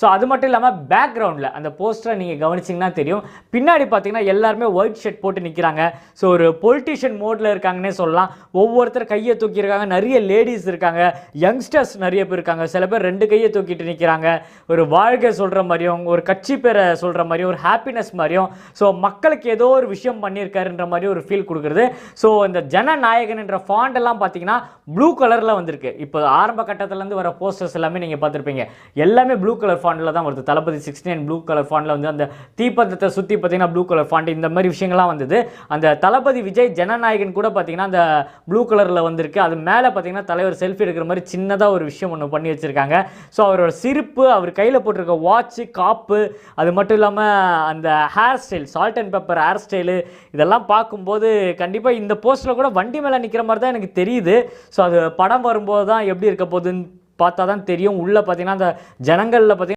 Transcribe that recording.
So அது மட்டும் இல்லாமல் பேக்ரவுண்டில் அந்த போஸ்டரை நீங்கள் கவனிச்சிங்கன்னா தெரியும். பின்னாடி பார்த்தீங்கன்னா எல்லாருமே ஒயிட் ஷர்ட் போட்டு நிற்கிறாங்க ஸோ ஒரு பொலிட்டிஷியன் மோடில் இருக்காங்கன்னே சொல்லலாம். ஒவ்வொருத்தர் கையை தூக்கியிருக்காங்க நிறைய லேடிஸ் இருக்காங்க. யங்ஸ்டர்ஸ் நிறைய பேர் இருக்காங்க. சில பேர் ரெண்டு கையை தூக்கிட்டு நிற்கிறாங்க ஒரு வாழ்க்கை சொல்கிற மாதிரியும் ஒரு கட்சி பேரை சொல்கிற மாதிரியும் ஒரு ஹாப்பினஸ் மாதிரியும். ஸோ மக்களுக்கு ஏதோ ஒரு விஷயம் பண்ணியிருக்காருன்ற மாதிரி ஒரு ஃபீல் கொடுக்குறது. ஸோ இந்த ஜனநாயகன்ன்ற ஃபாண்டெல்லாம் பார்த்தீங்கன்னா ப்ளூ கலரில் வந்திருக்கு. இப்போ ஆரம்ப கட்டத்துலேருந்து வர போஸ்டர்ஸ் எல்லாமே நீங்கள் பார்த்துருப்பீங்க. எல்லாமே ப்ளூ கலர் ஃபாண்டில் தான் வருது. Thalapathy sixty nine blue colour ஃபாண்டில் வந்து அந்த தீப்பந்தத்தை சுற்றி பார்த்தீங்கன்னா ப்ளூ கலர் ஃபாண்ட் இந்த மாதிரி விஷயங்கள்லாம் வந்தது. அந்த தளபதி விஜய் ஜனநாயகன் கூட பார்த்தீங்கன்னா அந்த ப்ளூ கலரில் வந்திருக்கு. அது மேலே பார்த்தீங்கன்னா தலைவர் செல்ஃபி எடுக்கிற மாதிரி சின்னதாக ஒரு விஷயம் ஒன்று பண்ணி வச்சுருக்காங்க. ஸோ அவரோட சிரிப்பு அவர் கையில் போட்டிருக்க வாட்ச்சு காப்பு அது மட்டும் இல்லாமல் அந்த hair style salt and pepper hair style இதெல்லாம் பார்க்கும்போது கண்டிப்பாக இந்த போஸ்ட்டில் கூட வண்டி மேலே நிற்கிற மாதிரி தான் எனக்கு தெரியுது. ஸோ அது படம் வரும்போது தான் எப்படி இருக்க போகுதுன்னு பார்த்தா தான் தெரியும். உள்ளே பார்த்தீங்கன்னா அந்த ஜனங்களில் பார்த்தீங்கன்னா